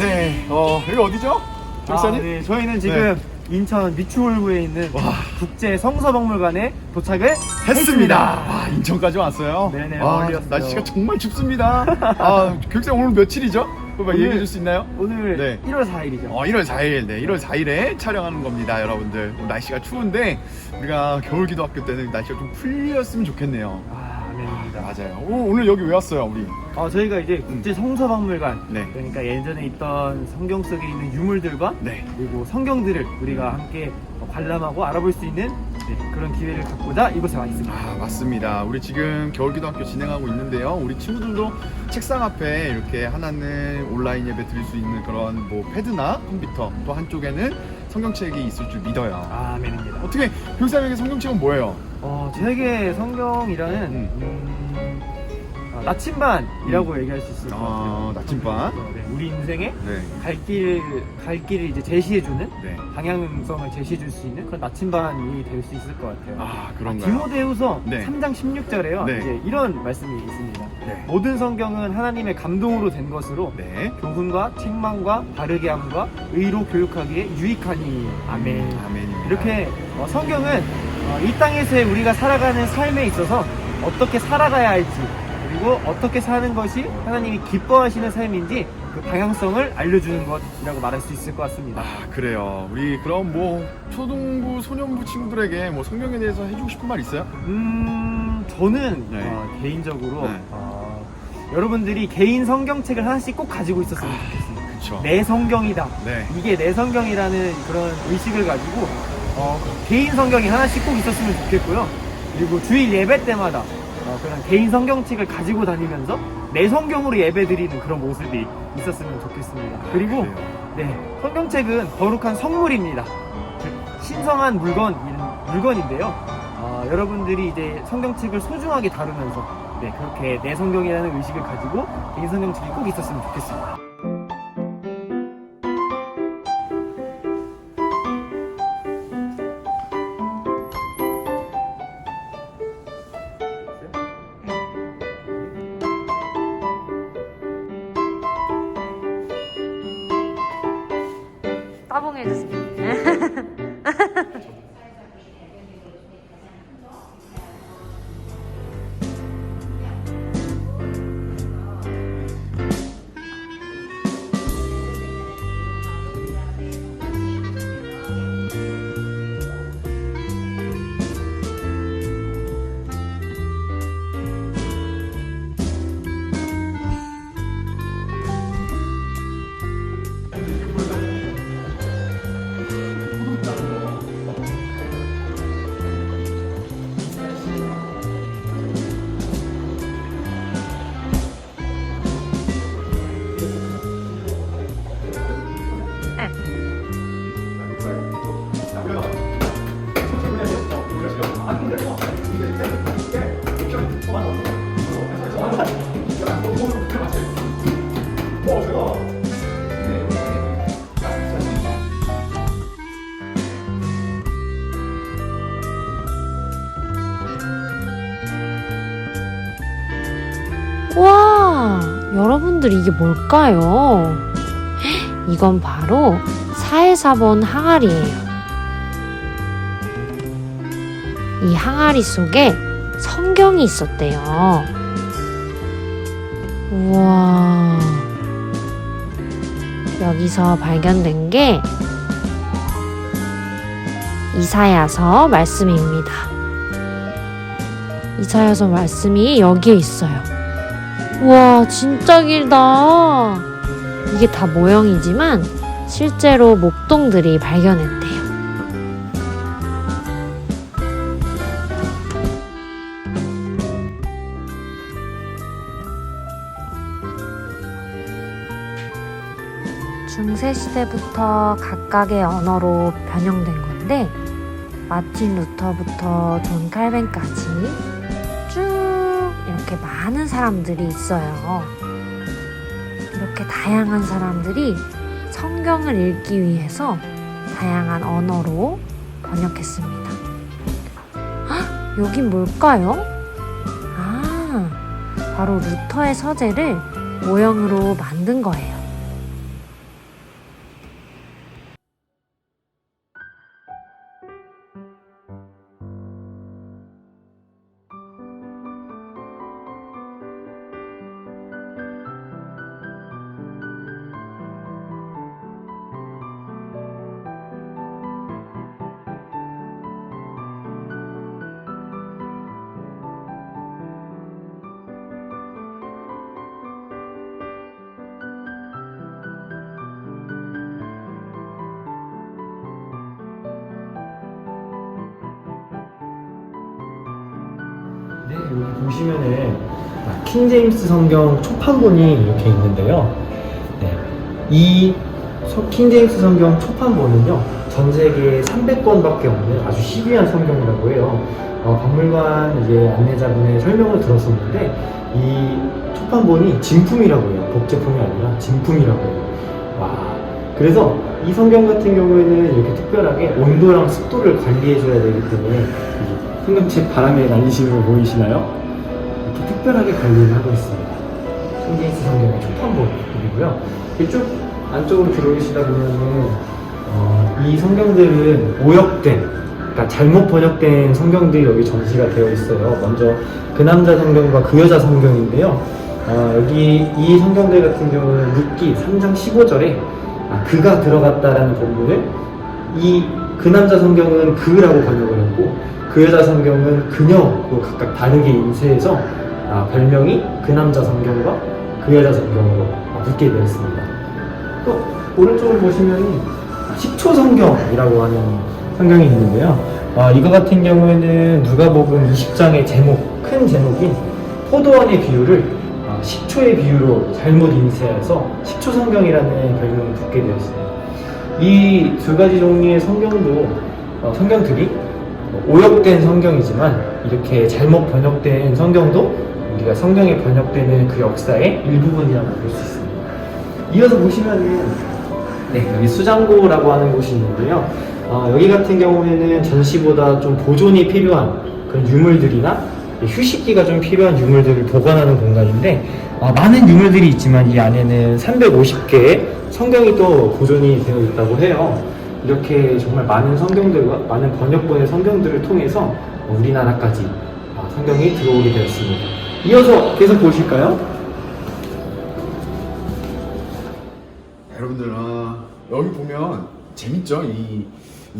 네, 어, 여기 어디죠? 박사님? 아, 네, 저희는 지금 인천 미추홀구에 있는 와. 국제 성서박물관에 도착을 했습니다. 와, 인천까지 왔어요. 네네, 와, 멀리였어요. 날씨가 정말 춥습니다. 아, 교육생 오늘 며칠이죠? 그거 오늘- 얘기해 줄 수 있나요? 오늘 네. 1월 4일이죠. 어, 1월 4일, 네, 1월 4일에 촬영하는 겁니다, 여러분들. 오늘 날씨가 추운데, 우리가 겨울기도 학교 때는 날씨가 좀 풀렸으면 좋겠네요. 아, 아멘입니다. 맞아요. 오, 오늘 여기 왜 왔어요, 우리? 어, 저희가 이제 국제 성서박물관 네. 그러니까 예전에 있던 성경 속에 있는 유물들과 네. 그리고 성경들을 우리가 함께 관람하고 알아볼 수 있는 네, 그런 기회를 갖고자 이곳에 와 있습니다. 아 맞습니다. 우리 지금 겨울기도학교 진행하고 있는데요. 우리 친구들도 책상 앞에 이렇게 하나는 온라인 예배 드릴 수 있는 그런 뭐 패드나 컴퓨터 또 한쪽에는 성경책이 있을 줄 믿어요. 아, 아멘입니다. 어떻게 교사님에게 성경책은 뭐예요? 어, 저에게 성경이라는 음, 어, 나침반이라고 얘기할 수 있을 것 같아요. 어, 나침반. 네, 우리 인생의 네, 갈 길, 갈 길을 이제 제시해주는 네. 방향성을 제시해줄 수 있는 그런 나침반이 될 수 있을 것 같아요. 아 그런가요? 디모데후서 네. 3장 16절에요. 네. 이제 이런 말씀이 있습니다. 네. 모든 성경은 하나님의 감동으로 된 것으로 네. 교훈과 책망과 바르게 함과 의로 교육하기에 유익하니 아멘. 아멘입니다. 이렇게 어, 성경은 어, 이 땅에서의 우리가 살아가는 삶에 있어서 어떻게 살아가야 할지 그리고 어떻게 사는 것이 하나님이 기뻐하시는 삶인지 그 방향성을 알려주는 것이라고 말할 수 있을 것 같습니다. 아 그래요. 우리 그럼 뭐 초등부 소년부 친구들에게 뭐 성경에 대해서 해주고 싶은 말 있어요? 음, 저는 네. 어, 개인적으로 네. 어, 여러분들이 개인 성경책을 하나씩 꼭 가지고 있었으면 좋겠습니다. 그렇죠. 내 성경이다. 네. 이게 내 성경이라는 그런 의식을 가지고 어, 개인 성경이 하나씩 꼭 있었으면 좋겠고요. 그리고 주일 예배 때마다 어, 그런 개인 성경책을 가지고 다니면서 내 성경으로 예배 드리는 그런 모습이 있었으면 좋겠습니다. 그리고. 네, 성경책은 거룩한 선물입니다. 즉, 신성한 물건, 물건인데요. 어, 여러분들이 이제 성경책을 소중하게 다루면서 네, 그렇게 내 성경이라는 의식을 가지고 개인 성경책이 꼭 있었으면 좋겠습니다. 여러분들 이게 뭘까요? 이건 바로 사해사본 항아리예요. 이 항아리 속에 성경이 있었대요. 우와. 여기서 발견된 게 이사야서 말씀입니다. 이사야서 말씀이 여기에 있어요. 우와, 진짜 길다. 이게 다 모형이지만 실제로 목동들이 발견했대요. 중세시대부터 각각의 언어로 변형된 건데, 마틴 루터부터 존 칼벤까지 쭉 이렇게 많은 사람들이 있어요. 이렇게 다양한 사람들이 성경을 읽기 위해서 다양한 언어로 번역했습니다. 헉, 여긴 뭘까요? 아, 바로 루터의 서재를 모형으로 만든 거예요. 보시면은 아, 킹제임스 성경 초판본이 이렇게 있는데요. 네. 이 서- 킹제임스 성경 초판본은요, 전 세계에 300권밖에 없는 아주 희귀한 성경이라고 해요. 어, 박물관 이제 안내자분의 설명을 들었었는데, 이 초판본이 진품이라고 해요. 복제품이 아니라 진품이라고 해요. 와. 그래서 이 성경 같은 경우에는 이렇게 특별하게 온도랑 습도를 관리해줘야 되기 때문에, 이 성경책 바람에 날리시는 거 보이시나요? 이렇게 특별하게 관리를 하고 있습니다. 킹제임스 성경의 초판본이고요. 이쪽 안쪽으로 들어오시다 보면은 어, 이 성경들은 오역된, 그러니까 잘못 번역된 성경들이 여기 전시가 되어 있어요. 먼저 그 남자 성경과 그 여자 성경인데요. 어, 여기 이 성경들 같은 경우는 룻기 3장 15절에 아, 그가 들어갔다라는 본문을 이 그 남자 성경은 그라고 번역을 했고 그 여자 성경은 그녀로 각각 다르게 인쇄해서 아, 별명이 그 남자 성경과 그 여자 성경으로 아, 붙게 되었습니다. 또 오른쪽을 보시면 식초 성경이라고 하는 성경이 있는데요. 아, 이거 같은 경우에는 누가복음 20장의 제목, 큰 제목인 포도원의 비유를 아, 식초의 비유로 잘못 인쇄해서 식초 성경이라는 별명이 붙게 되었어요. 이두 가지 종류의 성경도 어, 성경들이 오역된 성경이지만 이렇게 잘못 번역된 성경도 우리가 성경에 번역되는 그 역사의 일부분이라고 볼 수 있습니다. 이어서 보시면은 네 여기 수장고라고 하는 곳이 있는데요. 어, 여기 같은 경우에는 전시보다 좀 보존이 필요한 그런 유물들이나 휴식기가 좀 필요한 유물들을 보관하는 공간인데 어, 많은 유물들이 있지만 이 안에는 350개의 성경이 또 보존이 되어 있다고 해요. 이렇게 정말 많은 성경들과 많은 번역본의 성경들을 통해서 우리나라까지 어, 성경이 들어오게 되었습니다. 이어서 계속 보실까요? 여러분들 아, 여기 보면 재밌죠? 이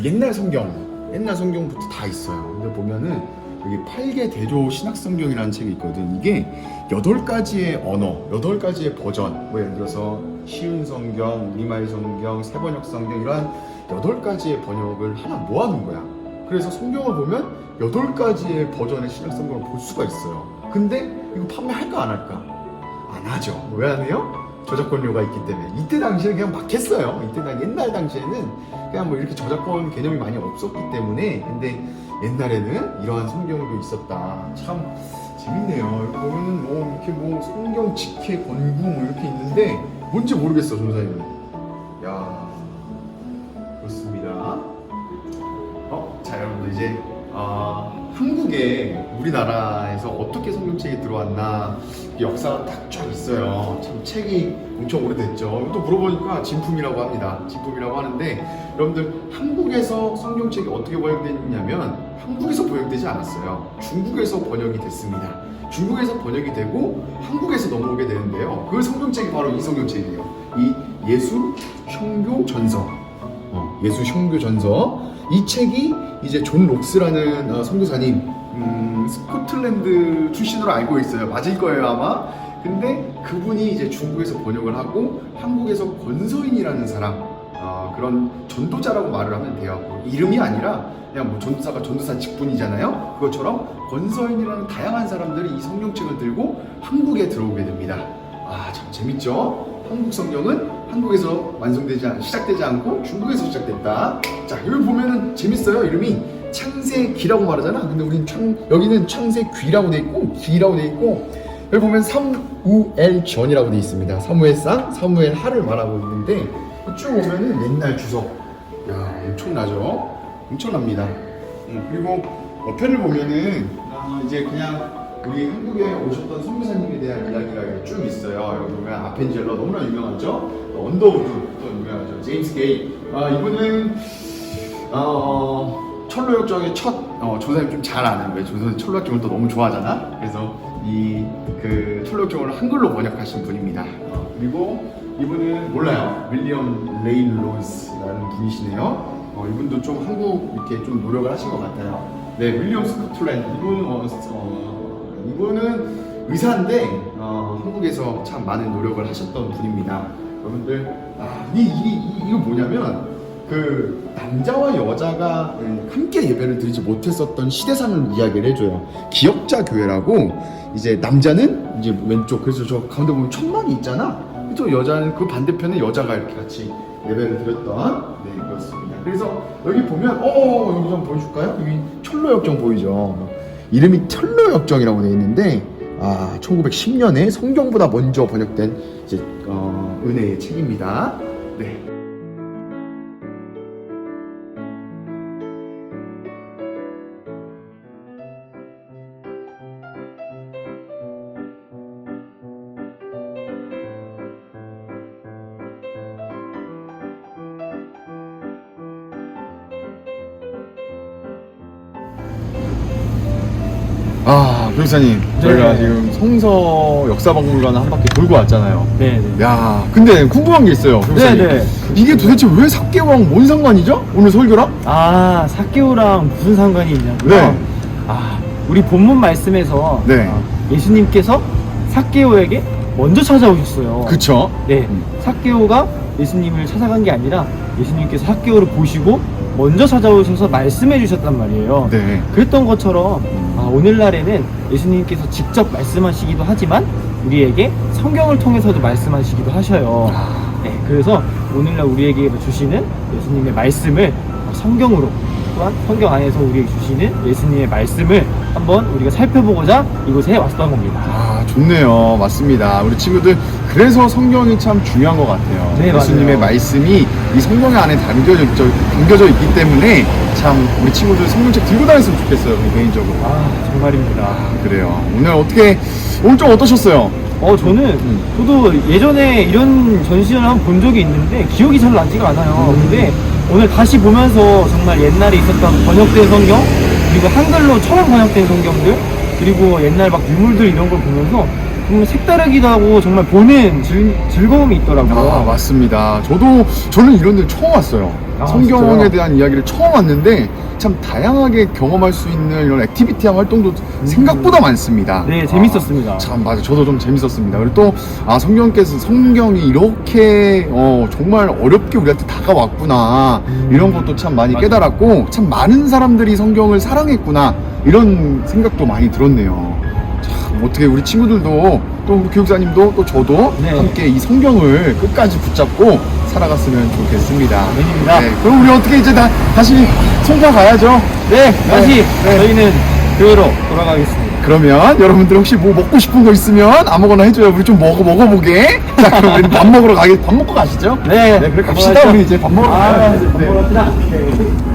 옛날 성경, 옛날 성경부터 다 있어요. 근데 보면은 여기 팔계 대조 신학 성경이라는 책이 있거든. 이게 여덟 가지의 언어, 여덟 가지의 버전. 뭐 예를 들어서 쉬운 성경, 우리말 성경, 세번역 성경 이러한 여덟 가지의 번역을 하나 모아놓은 거야. 그래서 성경을 보면 여덟 가지의 버전의 신약 성경을 볼 수가 있어요. 근데 이거 판매할까 안 할까? 안 하죠. 왜 안 해요? 저작권료가 있기 때문에 이때 당시에는 그냥 막 했어요. 이때 당 옛날 당시에는 그냥 뭐 이렇게 저작권 개념이 많이 없었기 때문에 근데 옛날에는 이러한 성경도 있었다. 참 재밌네요. 보면은 뭐 이렇게 뭐 성경 직회 권궁 뭐 이렇게 있는데 뭔지 모르겠어 전사님은. 야 여러분들 이제 아, 한국에 우리나라에서 어떻게 성경책이 들어왔나 이 역사가 딱 쫙 있어요. 참 책이 엄청 오래됐죠. 또 물어보니까 진품이라고 합니다. 진품이라고 하는데 여러분들 한국에서 성경책이 어떻게 번역됐냐면 한국에서 번역되지 않았어요. 중국에서 번역이 됐습니다. 중국에서 번역이 되고 한국에서 넘어오게 되는데요. 그 성경책이 바로 이 성경책이에요. 이 예수 형교 전서. 어, 예수 형교 전서. 이 책이 이제 존 록스라는 어, 선교사님 음, 스코틀랜드 출신으로 알고 있어요. 맞을 거예요 아마. 근데 그분이 이제 중국에서 번역을 하고 한국에서 권서인이라는 사람 어, 그런 전도자라고 말을 하면 돼요. 뭐 이름이 아니라 그냥 뭐 전도사가 전도사 직분이잖아요. 그것처럼 권서인이라는 다양한 사람들이 이 성경책을 들고 한국에 들어오게 됩니다. 아 참 재밌죠? 한국 성경은 한국에서 완성되지 않, 시작되지 않고 중국에서 시작됐다. 자 여기 보면은 재밌어요. 이름이 창세기라고 말하잖아. 근데 우린 창 여기는 창세귀라고 돼 있고 기라고 돼 있고 여기 보면 사무엘 전이라고 돼 있습니다. 사무엘상, 사무엘 하를 말하고 있는데 쭉 오면은 옛날 주석. 야 엄청나죠? 엄청납니다. 음, 그리고 옆에를 보면은 어, 이제 그냥 우리 한국에 오셨던 선교사님에 대한 이야기가 쭉 있어요. 여기 보면 아펜젤러 너무나 유명하죠. 또 언더우드 또 유명하죠. 제임스 게이. 아 이분은 어, 철로역정의 첫 어, 조사님 좀 잘 아는 왜 조사님 철로역정을 또 너무 좋아하잖아. 그래서 이 그 철로역정을 한글로 번역하신 분입니다. 어, 그리고 이분은 몰라요. 윌리엄 레인 로이스라는 분이시네요. 어, 이분도 좀 한국 이렇게 좀 노력을 하신 것 같아요. 네, 윌리엄 스코틀랜드 이분 어, 어, 이분은 의사인데 어, 한국에서 참 많은 노력을 하셨던 분입니다. 여러분들 아, 이, 이, 이, 이 거 뭐냐면 그 남자와 여자가 함께 예배를 드리지 못했었던 시대상을 이야기를 해줘요. 기억자 교회라고 이제 남자는 이제 왼쪽 그래서 저 가운데 보면 천막이 있잖아. 저 여자는 그 반대편에 여자가 이렇게 같이 예배를 드렸던 네 그렇습니다. 그래서 여기 보면 어 여기 좀 보여줄까요? 여기 철로역 정 보이죠? 이름이 철로역정이라고 되어 있는데 아 1910년에 성경보다 먼저 번역된 이제 어, 은혜의 책입니다. 네. 아, 변호사님, 저희가 네. 지금 성서 역사박물관을 한 바퀴 돌고 왔잖아요. 네. 야, 근데 궁금한 게 있어요. 네네. 이게 도대체 왜 삭개왕 뭔 상관이죠? 오늘 설교랑? 아, 사케오랑 무슨 상관이 있냐고요? 네. 아, 우리 본문 말씀에서 네. 아, 예수님께서 사케오에게 먼저 찾아오셨어요. 그쵸? 네. 음. 사케오가 예수님을 찾아간 게 아니라 예수님께서 사케오를 보시고 먼저 찾아오셔서 말씀해 주셨단 말이에요. 네. 그랬던 것처럼 아, 오늘날에는 예수님께서 직접 말씀하시기도 하지만 우리에게 성경을 통해서도 말씀하시기도 하셔요. 아, 네, 그래서 오늘날 우리에게 주시는 예수님의 말씀을 성경으로 또한 성경 안에서 우리에게 주시는 예수님의 말씀을 한번 우리가 살펴보고자 이곳에 왔던 겁니다. 아, 좋네요. 맞습니다. 우리 친구들, 그래서 성경이 참 중요한 것 같아요. 네, 예수님의 맞아요. 말씀이 이 성경 안에 담겨져, 있- 담겨져 있기 때문에 참 우리 친구들 성경책 들고 다녔으면 좋겠어요, 개인적으로. 아 정말입니다. 아, 그래요. 오늘 어떻게, 오늘 좀 어떠셨어요? 어 저는 음. 저도 예전에 이런 전시회를 한 번 본 적이 있는데 기억이 잘 나지가 않아요. 음. 근데 오늘 다시 보면서 정말 옛날에 있었던 번역된 성경 그리고 한글로 처음 번역된 성경들 그리고 옛날 막 유물들 이런 걸 보면서 정말 색다르기도 하고 정말 보는 즐, 즐거움이 있더라고요. 아, 맞습니다. 저도, 저는 이런 데 처음 왔어요. 아, 성경에 진짜요? 대한 이야기를 처음 왔는데, 참 다양하게 경험할 수 있는 이런 액티비티한 활동도 생각보다 많습니다. 네 아, 재밌었습니다. 참 맞아 저도 좀 재밌었습니다 그리고 또 아 성경께서 성경이 이렇게 어 정말 어렵게 우리한테 다가왔구나 음. 이런 것도 참 많이 맞아요. 깨달았고 참 많은 사람들이 성경을 사랑했구나 이런 생각도 많이 들었네요 참 어떻게 우리 친구들도 또 우리 교육사님도 또 저도 네. 함께 이 성경을 끝까지 붙잡고 살아갔으면 좋겠습니다 아닙니다. 네, 그럼 우리 어떻게 이제 다, 다시 송파 가야죠 네 다시 네. 저희는 교회로 돌아가겠습니다. 그러면 여러분들 혹시 뭐 먹고 싶은 거 있으면 아무거나 해줘요. 우리 좀 먹어 먹어보게. 자, 그럼 우리 밥 먹으러 가게 밥 먹고 가시죠. 네, 네, 그래 갑시다. 우리 이제 밥 먹으러 아, 가야지. 밥 네. 먹으러 갑시다. 네.